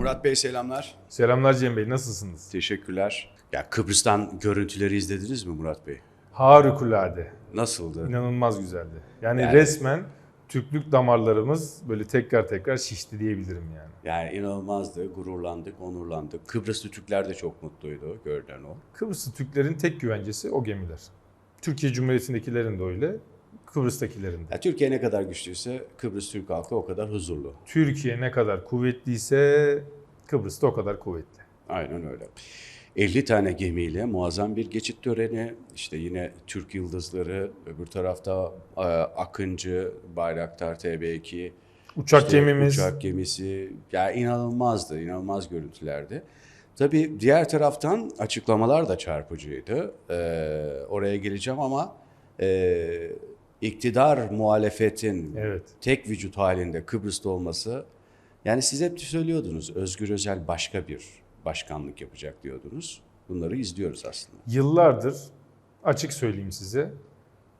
Murat Bey selamlar. Selamlar Cem Bey, nasılsınız? Teşekkürler. Ya Kıbrıs'tan görüntüleri izlediniz mi Murat Bey? Harikulade, Nasıldı? inanılmaz güzeldi. Yani, Yani- resmen Türklük damarlarımız böyle tekrar tekrar şişti diyebilirim yani. Yani inanılmazdı. Gururlandık, onurlandık. Kıbrıslı Türkler de çok mutluydu görülen o. Kıbrıslı Türklerin tek güvencesi o gemiler. Türkiye Cumhuriyeti'ndekilerin de öyle, Kıbrıs'takilerin de. Ya Türkiye ne kadar güçlüyse Kıbrıs Türk halkı o kadar huzurlu. Türkiye ne kadar kuvvetliyse Kıbrıs da o kadar kuvvetli. Aynen öyle. 50 tane gemiyle muazzam bir geçit töreni. İşte yine Türk yıldızları, öbür tarafta e, Akıncı, Bayraktar TB2, Uçak İşte gemimiz, Uçak gemisi. Ya inanılmazdı, inanılmaz görüntülerdi. Tabii diğer taraftan açıklamalar da çarpıcıydı. Ee, oraya geleceğim ama e, iktidar muhalefetin evet. tek vücut halinde Kıbrıs'ta olması yani siz hep söylüyordunuz Özgür Özel başka bir başkanlık yapacak diyordunuz. Bunları izliyoruz aslında. Yıllardır açık söyleyeyim size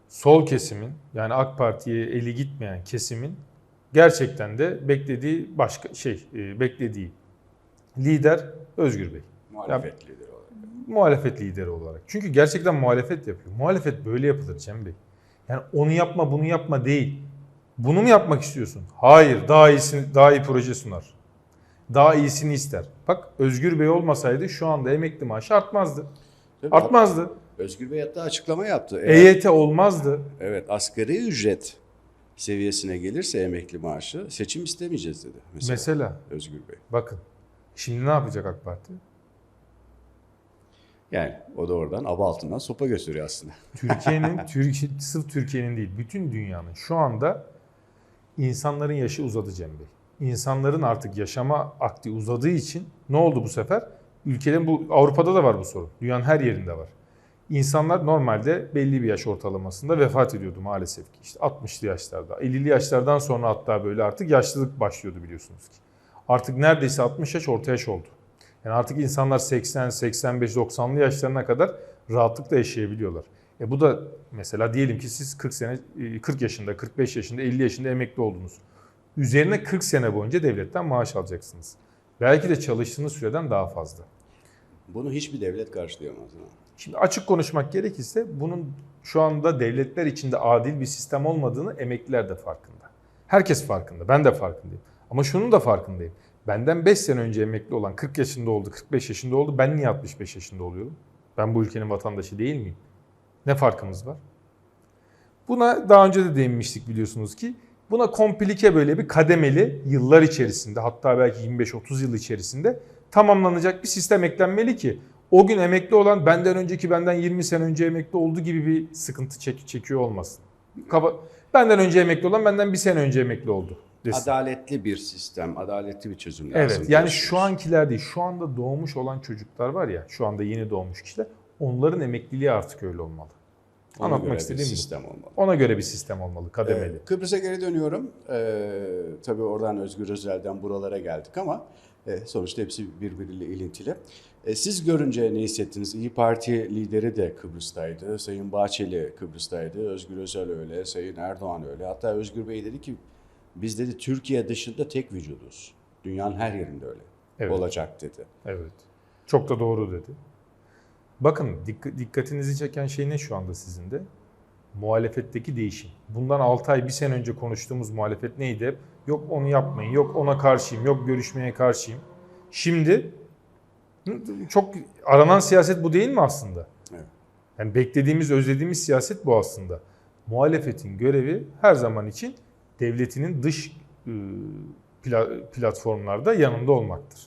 sol kesimin yani AK Parti'ye eli gitmeyen kesimin gerçekten de beklediği başka şey e, beklediği lider Özgür Bey. Muhalefet lideri olarak. Muhalefet lideri olarak. Çünkü gerçekten muhalefet yapıyor. Muhalefet böyle yapılır Cem Bey. Yani onu yapma bunu yapma değil. Bunu mu yapmak istiyorsun? Hayır. Daha iyisini, daha iyi proje sunar. Daha iyisini ister. Bak Özgür Bey olmasaydı şu anda emekli maaşı artmazdı. Tabii, Artmazdı. Özgür Bey hatta açıklama yaptı. Eğer- EYT olmazdı. Evet asgari ücret seviyesine gelirse emekli maaşı seçim istemeyeceğiz dedi. Mesela, Mesela Özgür Bey. bakın. Şimdi ne yapacak AK Parti? Yani o da oradan aba altından sopa gösteriyor aslında. Türkiye'nin, Türkiye, sırf Türkiye'nin değil, bütün dünyanın şu anda insanların yaşı uzadı Cem Bey. İnsanların artık yaşama akti uzadığı için ne oldu bu sefer? Ülkelerin bu Avrupa'da da var bu sorun. Dünyanın her yerinde var. İnsanlar normalde belli bir yaş ortalamasında vefat ediyordu maalesef ki. İşte 60'lı yaşlarda, 50'li yaşlardan sonra hatta böyle artık yaşlılık başlıyordu biliyorsunuz ki. Artık neredeyse 60 yaş orta yaş oldu. Yani artık insanlar 80, 85, 90'lı yaşlarına kadar rahatlıkla yaşayabiliyorlar. E bu da mesela diyelim ki siz 40 sene, e, 40 yaşında, 45 yaşında, 50 yaşında emekli oldunuz. Üzerine 40 sene boyunca devletten maaş alacaksınız. Belki de çalıştığınız süreden daha fazla. Bunu hiçbir devlet karşılayamaz. Şimdi açık konuşmak gerekirse bunun şu anda devletler içinde adil bir sistem olmadığını emekliler de farkında. Herkes farkında. Ben de farkındayım. Ama şunun da farkındayım. Benden 5 sene önce emekli olan 40 yaşında oldu, 45 yaşında oldu. Ben niye 65 yaşında oluyorum? Ben bu ülkenin vatandaşı değil miyim? Ne farkımız var? Buna daha önce de değinmiştik biliyorsunuz ki. Buna komplike böyle bir kademeli yıllar içerisinde hatta belki 25-30 yıl içerisinde tamamlanacak bir sistem eklenmeli ki o gün emekli olan benden önceki benden 20 sene önce emekli olduğu gibi bir sıkıntı çek çekiyor olmasın. Kaba- benden önce emekli olan benden bir sene önce emekli oldu. Desin. Adaletli bir sistem, adaletli bir çözüm lazım. Evet yani diyorsunuz. şu ankiler değil şu anda doğmuş olan çocuklar var ya şu anda yeni doğmuş kişiler onların emekliliği artık öyle olmalı. Ona anlatmak göre bir istediğim bu. sistem olmalı. Ona göre bir sistem olmalı kademeli. Ee, Kıbrıs'a geri dönüyorum. Ee, tabii oradan Özgür Özel'den buralara geldik ama e, sonuçta hepsi birbiriyle ilintili. E, siz görünce ne hissettiniz? İyi Parti lideri de Kıbrıs'taydı. Sayın Bahçeli Kıbrıs'taydı. Özgür Özel öyle. Sayın Erdoğan öyle. Hatta Özgür Bey dedi ki biz dedi Türkiye dışında tek vücuduz. Dünyanın her yerinde öyle Evet. olacak dedi. Evet. Çok da doğru dedi. Bakın dik- dikkatinizi çeken şey ne şu anda sizin de? Muhalefetteki değişim. Bundan 6 ay, bir sene önce konuştuğumuz muhalefet neydi? hep? Yok onu yapmayın, yok ona karşıyım, yok görüşmeye karşıyım. Şimdi çok aranan siyaset bu değil mi aslında? Evet. Yani beklediğimiz, özlediğimiz siyaset bu aslında. Muhalefetin görevi her zaman için devletinin dış pla- platformlarda yanında olmaktır.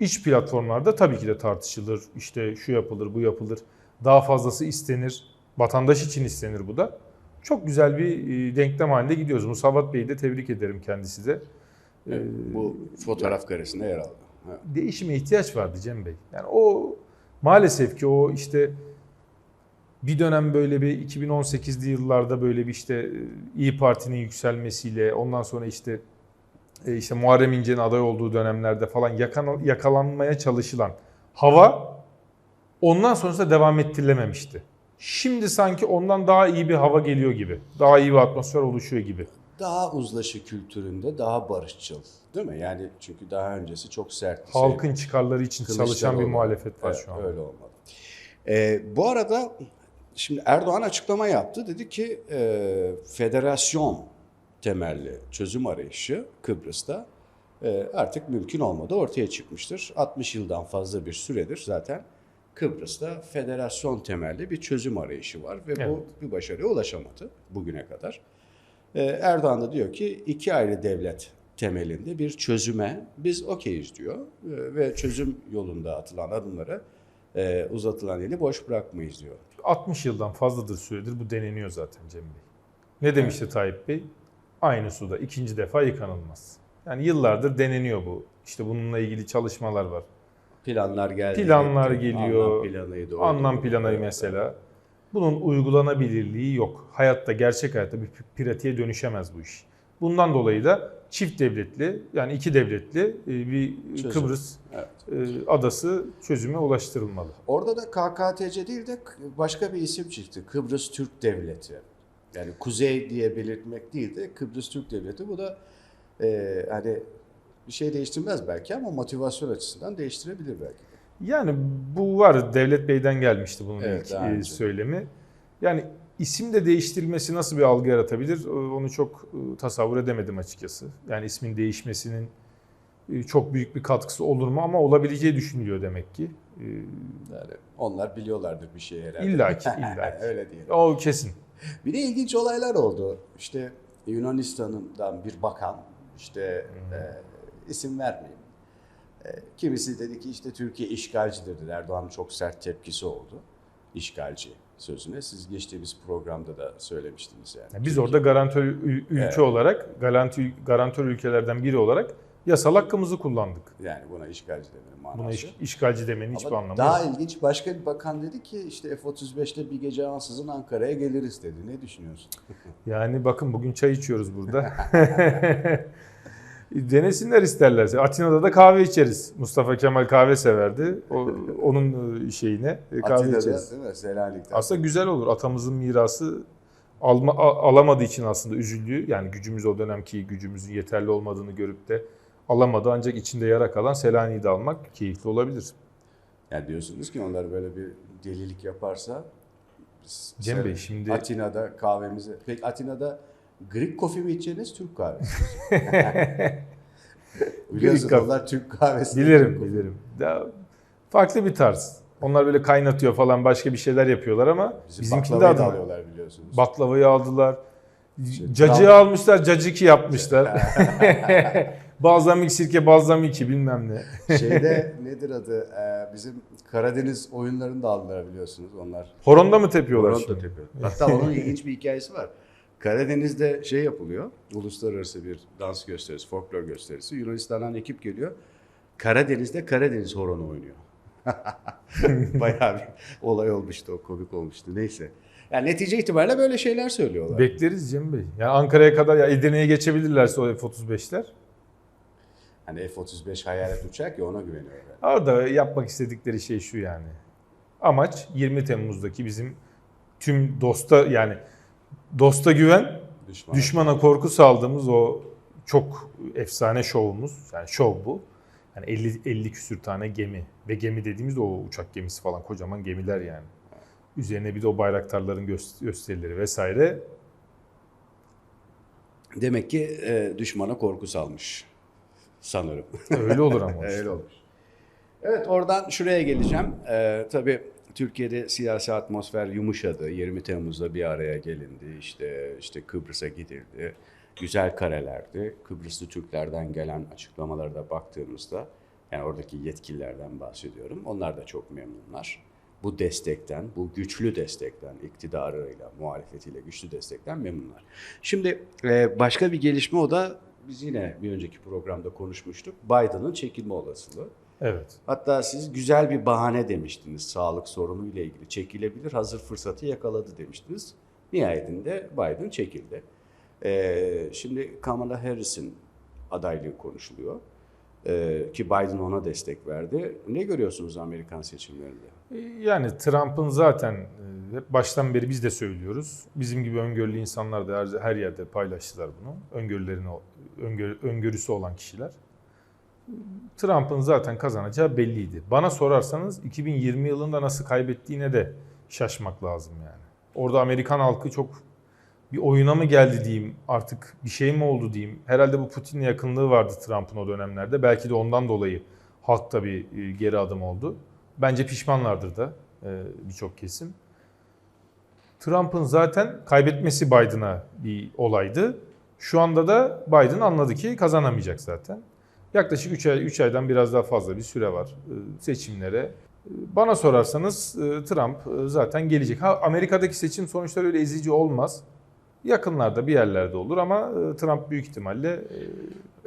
İç platformlarda tabii ki de tartışılır. İşte şu yapılır, bu yapılır. Daha fazlası istenir. Vatandaş için istenir bu da. Çok güzel bir e, denklem halinde gidiyoruz. Musavat Bey'i de tebrik ederim kendisi de. Evet, bu fotoğraf karesinde yer aldı. Evet. Değişime ihtiyaç vardı Cem Bey. Yani o maalesef ki o işte bir dönem böyle bir 2018'li yıllarda böyle bir işte e, İyi Parti'nin yükselmesiyle ondan sonra işte e, işte Muharrem İnce'nin aday olduğu dönemlerde falan yakan, yakalanmaya çalışılan hava ondan sonrasında devam ettirilememişti. Şimdi sanki ondan daha iyi bir hava geliyor gibi. Daha iyi bir atmosfer oluşuyor gibi. daha uzlaşı kültüründe daha barışçıl değil mi? Yani çünkü daha öncesi çok sertti. Halkın çıkarları için çalışan bir muhalefet var Evet, şu an. Öyle olmalı. Ee, bu arada şimdi Erdoğan açıklama yaptı. Dedi ki e, federasyon temelli çözüm arayışı Kıbrıs'ta e, artık mümkün olmadı. Ortaya çıkmıştır. 60 yıldan fazla bir süredir zaten Kıbrıs'ta federasyon temelli bir çözüm arayışı var ve Evet. bu bir başarıya ulaşamadı bugüne kadar. Ee, Erdoğan da diyor ki iki ayrı devlet temelinde bir çözüme biz okeyiz diyor Ee, ve çözüm yolunda atılan adımları e, uzatılan eli boş bırakmayız diyor. 60 yıldan fazladır süredir bu deneniyor zaten Cem Bey. Ne demişti Tayyip Bey? Aynı suda ikinci defa yıkanılmaz. Yani yıllardır deneniyor bu. İşte bununla ilgili çalışmalar var. Planlar geldi. Planlar geliyor. Anlam planıydı. oydu, Anlam planı mesela. Bunun uygulanabilirliği yok. Hayatta, gerçek hayatta bir pratiğe dönüşemez bu iş. Bundan dolayı da çift devletli, yani iki devletli e, bir Çözüm. Kıbrıs Evet. e, adası çözüme ulaştırılmalı. Orada da KKTC değil de başka bir isim çıktı. Kıbrıs Türk Devleti. Yani kuzey diye belirtmek değil de Kıbrıs Türk Devleti. Bu da e, hani bir şey değiştirmez belki ama motivasyon açısından değiştirebilir belki. de. Yani bu var. Devlet Bey'den gelmişti bunun Evet, ilk e, söylemi. Yani isim de değiştirilmesi nasıl bir algı yaratabilir? e, Onu çok e, tasavvur edemedim açıkçası. Yani ismin değişmesinin e, çok büyük bir katkısı olur mu? Ama olabileceği düşünülüyor demek ki. E, Yani onlar biliyorlardır bir şey herhalde. İlla ki, illa ki. Öyle diyelim. O kesin. Bir de ilginç olaylar oldu. İşte Yunanistan'dan bir bakan, işte Hmm. e, isim vermeyeyim. E, kimisi dedi ki işte Türkiye işgalcidir dedi. Erdoğan'ın çok sert tepkisi oldu. İşgalci sözüne. Siz geçtiğimiz programda da söylemiştiniz yani. Yani biz orada garantör ül- ülke Evet. olarak, garantör, garantör ülkelerden biri olarak yasal hakkımızı kullandık. Yani buna işgalci demenin manası. Buna iş- işgalci demenin hiçbir Ama anlamı daha yok. ilginç başka bir bakan dedi ki işte F-35'te bir gece ansızın Ankara'ya geliriz dedi. Ne düşünüyorsun? Yani bakın bugün çay içiyoruz burada. Denesinler isterlerse. Atina'da da kahve içeriz. Mustafa Kemal kahve severdi. O, onun e, şeyine e, kahve Atina'da içeriz. değil mi? Selanik'te. Aslında güzel olur. Atamızın mirası alma, alamadığı için aslında üzüldüğü yani gücümüz o dönemki gücümüzün yeterli olmadığını görüp de alamadı ancak içinde yara kalan Selanik'i de almak keyifli olabilir. Yani diyorsunuz ki onlar böyle bir delilik yaparsa Cem Bey, şimdi- Atina'da kahvemizi peki Atina'da Greek coffee mi içeceğiniz Türk kahvesi? Biliyorsunuz kahve. onlar Türk kahvesi. Bilirim, Türk bilirim. Ya, farklı bir tarz. Onlar böyle kaynatıyor falan başka bir şeyler yapıyorlar ama Bizim bizimkinde baklavayı da adı alıyorlar biliyorsunuz. baklavayı aldılar. İşte Cacığı almışlar, cacıki yapmışlar. balzamik sirke, balzamiki bilmem ne. Şeyde nedir adı? Ee, bizim Karadeniz oyunlarını da aldılar biliyorsunuz onlar. Horonda mı tepiyorlar Horon da şimdi? tepiyor. Hatta onun ilginç bir hikayesi var. Karadeniz'de şey yapılıyor. Uluslararası bir dans gösterisi, folklor gösterisi. Yunanistan'dan ekip geliyor. Karadeniz'de Karadeniz horonu oynuyor. Bayağı bir olay olmuştu o komik olmuştu. Neyse. Yani netice itibariyle böyle şeyler söylüyorlar. Bekleriz Cem Bey. Yani Ankara'ya kadar ya Edirne'ye geçebilirlerse o F-35'ler. hani F-35 hayalet uçak ya ona güveniyorlar. Yani. Orada yapmak istedikleri şey şu yani. Amaç 20 Temmuz'daki bizim tüm dosta yani dosta güven, Düşman. düşmana korku saldığımız o çok efsane şovumuz. Yani şov bu. Yani 50 50 küsür tane gemi ve gemi dediğimizde o uçak gemisi falan kocaman gemiler yani. Üzerine bir de o bayraktarların gös- gösterileri vesaire. Demek ki e, düşmana korku salmış. Sanırım. Öyle olur ama. Öyle olur. Evet oradan şuraya geleceğim. Ee, tabii Türkiye'de siyasi atmosfer yumuşadı. 20 Temmuz'da bir araya gelindi. İşte işte Kıbrıs'a gidildi. Güzel karelerdi. Kıbrıslı Türklerden gelen açıklamalara da baktığımızda yani oradaki yetkililerden bahsediyorum. Onlar da çok memnunlar. Bu destekten, bu güçlü destekten, iktidarıyla, muhalefetiyle güçlü destekten memnunlar. Şimdi e, başka bir gelişme o da biz yine bir önceki programda konuşmuştuk. Biden'ın çekilme olasılığı. Evet. Hatta siz güzel bir bahane demiştiniz sağlık sorunuyla ilgili. Çekilebilir, hazır fırsatı yakaladı demiştiniz. Nihayetinde Biden çekildi. Ee, şimdi Kamala Harris'in adaylığı konuşuluyor. Ee, ki Biden ona destek verdi. Ne görüyorsunuz Amerikan seçimlerinde? E, Yani Trump'ın zaten e, hep baştan beri biz de söylüyoruz. Bizim gibi öngörülü insanlar da her, her yerde paylaştılar bunu. Öngörülerini, öngör, öngörüsü olan kişiler. Trump'ın zaten kazanacağı belliydi. Bana sorarsanız 2020 yılında nasıl kaybettiğine de şaşmak lazım yani. Orada Amerikan halkı çok bir oyuna mı geldi diyeyim artık bir şey mi oldu diyeyim. Herhalde bu Putin'le yakınlığı vardı Trump'ın o dönemlerde. Belki de ondan dolayı halkta bir e, geri adım oldu. Bence pişmanlardır da e, birçok kesim. Trump'ın zaten kaybetmesi Biden'a bir olaydı. Şu anda da Biden anladı ki kazanamayacak zaten. Yaklaşık 3 ay 3 aydan biraz daha fazla bir süre var e, seçimlere. E, Bana sorarsanız e, Trump zaten gelecek. Ha Amerika'daki seçim sonuçları öyle ezici olmaz. Yakınlarda bir yerlerde olur ama Trump büyük ihtimalle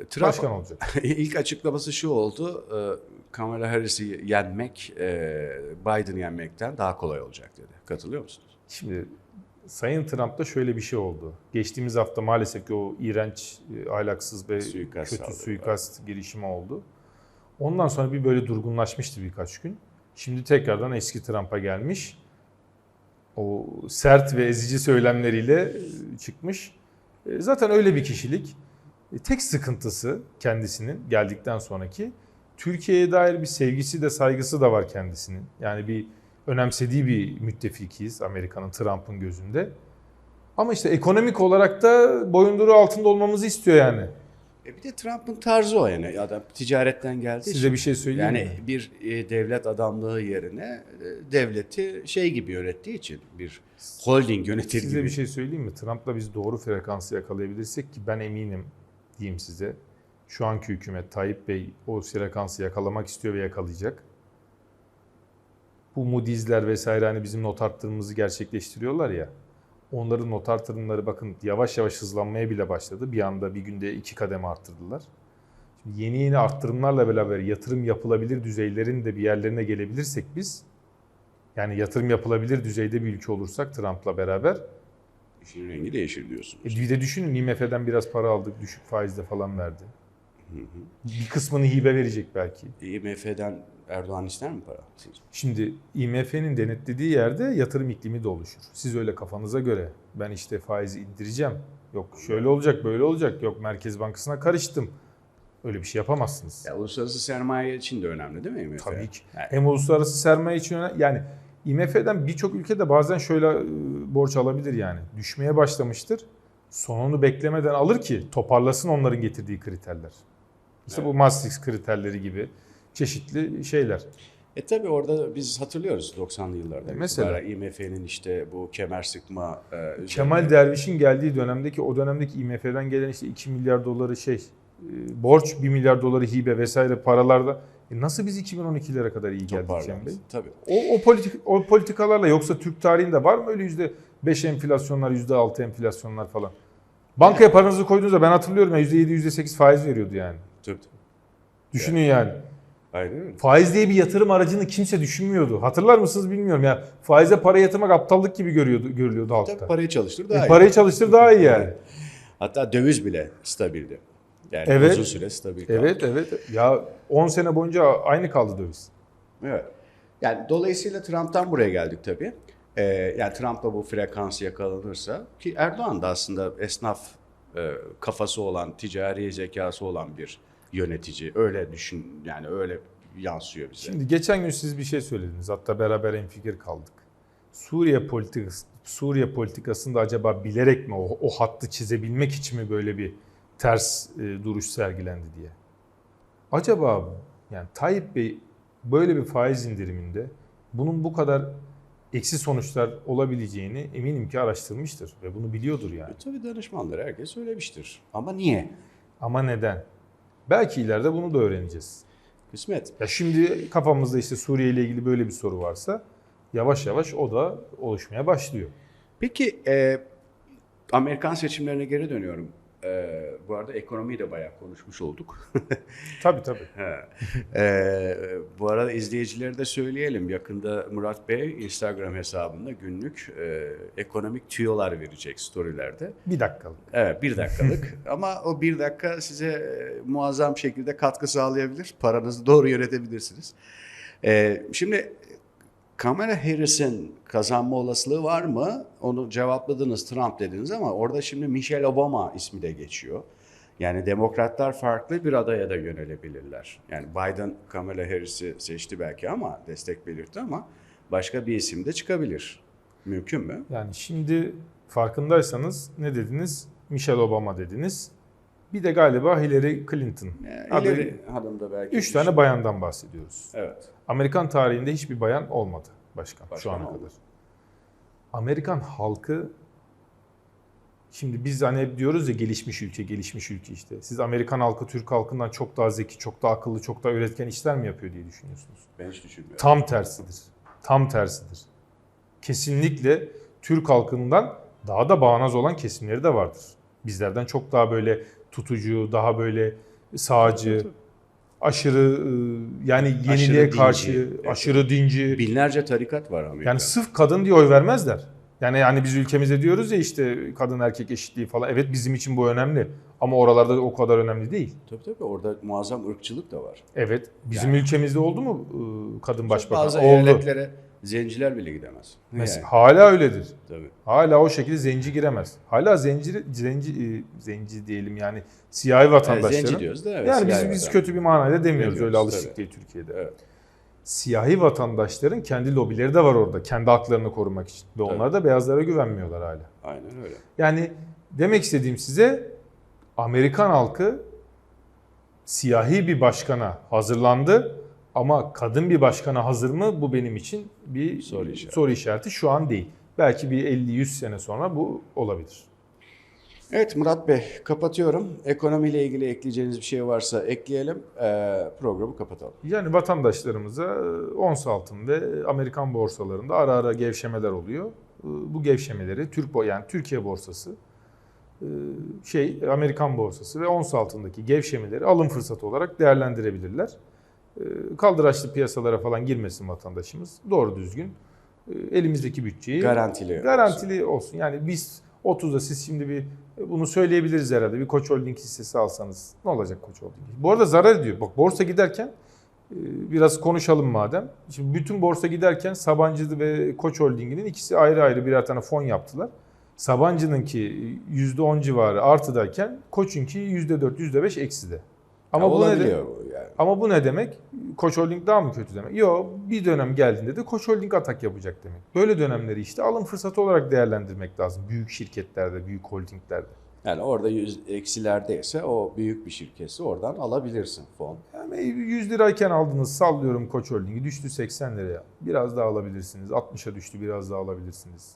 Trump başkan olacak. ilk açıklaması şu oldu. Kamala Harris'i yenmek Biden'ı yenmekten daha kolay olacak dedi. Katılıyor musunuz? Şimdi Sayın Trump'ta şöyle bir şey oldu. Geçtiğimiz hafta maalesef ki o iğrenç, e, ahlaksız ve Suikast kötü saldırı suikast girişimi oldu. Ondan sonra bir böyle durgunlaşmıştı birkaç gün. Şimdi tekrardan eski Trump'a gelmiş. O sert ve ezici söylemleriyle e, çıkmış. E, Zaten öyle bir kişilik. Tek sıkıntısı kendisinin geldikten sonraki Türkiye'ye dair bir sevgisi de saygısı da var kendisinin. Yani bir önemsediği bir müttefikiyiz Amerika'nın Trump'ın gözünde. Ama işte ekonomik olarak da boyunduruğu altında olmamızı istiyor yani. E bir de Trump'ın tarzı o yani. Adam ticaretten için. Size bir şey söyleyeyim Yani mi? bir e, devlet adamlığı yerine e, devleti şey gibi yönettiği için bir holding yönetir Size gibi. bir şey söyleyeyim mi? Trump'la biz doğru frekansı yakalayabilirsek ki ben eminim diyeyim size. Şu anki hükümet Tayyip Bey o frekansı yakalamak istiyor ve yakalayacak. Bu Moody's'ler vesaire hani bizim not arttırımımızı gerçekleştiriyorlar ya. Onların not artırımları bakın yavaş yavaş hızlanmaya bile başladı. Bir anda bir günde iki kademe arttırdılar. Şimdi yeni yeni arttırımlarla beraber yatırım yapılabilir düzeylerin de bir yerlerine gelebilirsek biz yani yatırım yapılabilir düzeyde bir ülke olursak Trump'la beraber İşin rengi değişir diyorsunuz. e bir de düşünün IMF'den biraz para aldık, düşük faizle falan verdi. Bir kısmını hibe verecek belki. IMF'den Erdoğan ister mi para? sizce? Şimdi IMF'nin denetlediği yerde yatırım iklimi de oluşur. Siz öyle kafanıza göre ben işte faizi indireceğim. Yok şöyle olacak, böyle olacak. Yok Merkez Bankası'na karıştım. Öyle bir şey yapamazsınız. Ya, uluslararası sermaye için de önemli değil mi IMF? Tabii ki. Yani, Hem uluslararası sermaye için önemli. Yani IMF'den birçok ülkede bazen şöyle e, borç alabilir yani. Düşmeye başlamıştır. Sonunu beklemeden alır ki toparlasın onların getirdiği kriterler. İşte bu Maastricht kriterleri gibi çeşitli şeyler. E tabii orada biz hatırlıyoruz 90'lı yıllarda. E, mesela? IMF'nin işte bu kemer sıkma e, üzerine- Kemal Derviş'in geldiği dönemdeki o dönemdeki IMF'den gelen işte 2 milyar doları şey e, borç 1 milyar doları hibe vesaire paralarda e nasıl biz 2012'lere kadar iyi geldik Cem. Bey? Tabii. O, o, politik, o politikalarla yoksa Türk tarihinde var mı öyle yüzde 5 enflasyonlar, yüzde 6 enflasyonlar falan? Bankaya paranızı koyduğunuzda ben hatırlıyorum ya yüzde 7, yüzde 8 faiz veriyordu yani. Tabii. tabii. Düşünün yani. Aynen öyle. Faiz diye bir yatırım aracını kimse düşünmüyordu. Hatırlar mısınız bilmiyorum ya. Faize para yatırmak aptallık gibi görüyordu, görülüyordu Tabii halkta. parayı çalıştır E, daha iyi. parayı çalıştır daha iyi yani. Hatta döviz bile stabildi. Yani Evet. uzun süre stabil kaldı. Evet evet. Ya 10 sene boyunca aynı kaldı döviz. Evet. Yani dolayısıyla Trump'tan buraya geldik tabii. Ee, yani Trump'la bu frekans yakalanırsa ki Erdoğan da aslında esnaf e, kafası olan, ticari zekası olan bir yönetici. Öyle düşün yani öyle yansıyor bize. Şimdi geçen gün siz bir şey söylediniz. Hatta beraber hemfikir kaldık. Suriye politikası Suriye politikasında acaba bilerek mi o, o hattı çizebilmek için mi böyle bir ters e, duruş sergilendi diye. Acaba yani Tayyip Bey böyle bir faiz indiriminde bunun bu kadar eksi sonuçlar olabileceğini eminim ki araştırmıştır ve bunu biliyordur yani. E, tabii danışmanları herkes söylemiştir. Ama niye? Ama neden? Belki ileride bunu da öğreneceğiz. Kısmet. Ya şimdi kafamızda işte Suriye ile ilgili böyle bir soru varsa yavaş yavaş o da oluşmaya başlıyor. Peki e, Amerikan seçimlerine geri dönüyorum. E, bu arada ekonomiyi de bayağı konuşmuş olduk. Tabii tabii. Ee, bu arada izleyicileri de söyleyelim. Yakında Murat Bey Instagram hesabında günlük e, ekonomik tüyolar verecek storylerde. Bir dakikalık. Evet bir dakikalık ama o bir dakika size e, muazzam şekilde katkı sağlayabilir. Paranızı doğru yönetebilirsiniz. Ee, şimdi Kamala Harris'in kazanma olasılığı var mı? Onu cevapladınız Trump dediniz ama orada şimdi Michelle Obama ismi de geçiyor. Yani demokratlar farklı bir adaya da yönelebilirler. Yani Biden Kamala Harris'i seçti belki ama destek belirtti ama başka bir isim de çıkabilir. Mümkün mü? Yani şimdi farkındaysanız ne dediniz? Michelle Obama dediniz. Bir de galiba Hillary Clinton. Adı- Hillary Hanım da belki. Üç tane bayandan bahsediyoruz. Evet. Amerikan tarihinde hiçbir bayan olmadı başkan, şu Başkan ana olmadı. kadar. Amerikan halkı şimdi biz hani hep diyoruz ya gelişmiş ülke, gelişmiş ülke işte. Siz Amerikan halkı Türk halkından çok daha zeki, çok daha akıllı, çok daha üretken işler mi yapıyor diye düşünüyorsunuz? Ben hiç düşünmüyorum. Tam tersidir. Tam tersidir. Kesinlikle Türk halkından daha da bağnaz olan kesimleri de vardır. Bizlerden çok daha böyle tutucu, daha böyle sağcı, aşırı e, yani yeniliğe Aşırı dinci. karşı, Evet. aşırı dinci. Binlerce tarikat var Amerika'da. Yani sırf kadın diye oy vermezler. Yani yani biz ülkemizde diyoruz ya işte kadın erkek eşitliği falan. Evet bizim için bu önemli. Ama oralarda da o kadar önemli değil. Tabii tabii orada muazzam ırkçılık da var. Evet bizim ülkemizde oldu mu e, kadın başbakan? Bazı oldu. eyaletlere zenciler bile gidemez. Mesela, Yani, hala öyledir. tabii. Hala o şekilde zenci giremez. Hala zenci zenci e, zenci diyelim yani siyahi vatandaşların. zenci diyoruz da evet. yani biz biz kötü bir manayla demiyoruz. Demiyoruz, Öyle alıştık tabii. değil Türkiye'de. Evet. Siyahi vatandaşların kendi lobileri de var orada. Kendi haklarını korumak için. Ve onlar da beyazlara güvenmiyorlar hala. Aynen öyle. Yani demek istediğim size Amerikan halkı siyahi bir başkana hazırlandı ama kadın bir başkana hazır mı bu benim için bir Soru işareti. soru işareti şu an değil. Belki bir 50-100 sene sonra bu olabilir. Evet Murat Bey kapatıyorum. Ekonomiyle ilgili ekleyeceğiniz bir şey varsa ekleyelim. Ee, programı kapatalım. Yani vatandaşlarımıza e, ons altın ve Amerikan borsalarında ara ara gevşemeler oluyor. E, Bu gevşemeleri Türk yani Türkiye borsası e, şey Amerikan borsası ve ons altındaki gevşemeleri alım fırsatı olarak değerlendirebilirler. E, Kaldıraçlı piyasalara falan girmesin vatandaşımız. Doğru düzgün e, elimizdeki bütçeyi Garantili. garantili olsun. Yani biz 30'da siz şimdi bir bunu söyleyebiliriz herhalde. Bir Koç Holding hissesi alsanız ne olacak Koç Holding? Bu arada zarar ediyor. Bak borsa giderken e, biraz konuşalım madem. Şimdi bütün borsa giderken Sabancı ve Koç Holding'inin ikisi ayrı ayrı birer tane fon yaptılar. Sabancı'nınki %10 civarı artıdayken Koç'unki %4, %5 ekside. Ama Ama bu ne ama bu ne demek? Koç Holding daha mı kötü demek? Yok bir dönem geldiğinde de Koç Holding atak yapacak demek. Böyle dönemleri işte alım fırsatı olarak değerlendirmek lazım. Büyük şirketlerde, büyük holdinglerde. Yani orada yüz, eksilerdeyse o büyük bir şirketi oradan alabilirsin fon. Yani 100 lirayken aldınız sallıyorum Koç Holding'i düştü 80 liraya. Biraz daha alabilirsiniz. 60'a düştü biraz daha alabilirsiniz.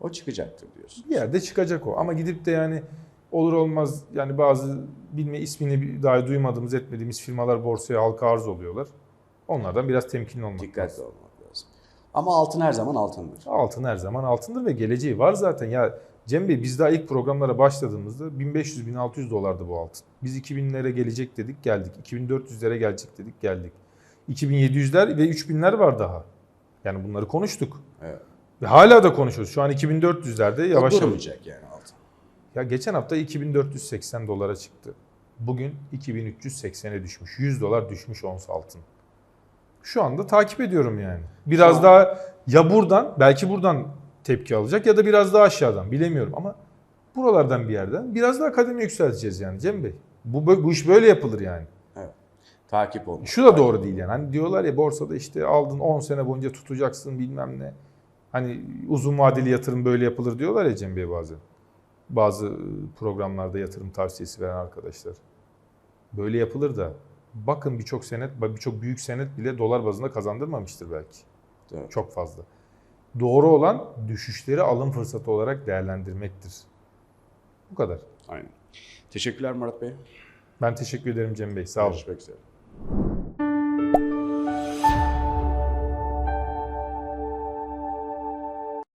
O çıkacaktır diyorsun. Bir yerde çıkacak o. Ama gidip de yani olur olmaz yani bazı bilme ismini dahi duymadığımız etmediğimiz firmalar borsaya halka arz oluyorlar. Onlardan biraz temkinli olmak lazım. Dikkatli olmak lazım. Ama altın her zaman altındır. Altın her zaman altındır ve geleceği var zaten. Ya Cem Bey biz daha ilk programlara başladığımızda 1500-1600 dolardı bu altın. Biz 2000'lere gelecek dedik geldik. 2400'lere gelecek dedik geldik. 2700'ler ve 3000'ler var daha. Yani bunları konuştuk. Evet. Ve hala da konuşuyoruz. Şu an 2400'lerde O yavaş yavaş. durmayacak yani. Ya geçen hafta 2480 dolara çıktı. Bugün 2380'e düşmüş. 100 dolar düşmüş ons altın. Şu anda takip ediyorum yani. Biraz daha ya buradan belki buradan tepki alacak ya da biraz daha aşağıdan bilemiyorum ama buralardan bir yerden biraz daha kademe yükselteceğiz yani Cem Bey. Bu, bu iş böyle yapılır yani. Takip olmak. Şu da doğru değil yani. Hani diyorlar ya borsada işte aldın 10 sene boyunca tutacaksın bilmem ne. Hani uzun vadeli yatırım böyle yapılır diyorlar ya Cem Bey bazen. Bazı programlarda yatırım tavsiyesi veren arkadaşlar. Böyle yapılır da bakın birçok senet, birçok büyük senet bile dolar bazında kazandırmamıştır belki. Evet. Çok fazla. Doğru olan düşüşleri alım fırsatı olarak değerlendirmektir. Bu kadar. Aynen. Teşekkürler Murat Bey. Ben teşekkür ederim Cem Bey. Sağ olun. Görüşmek üzere.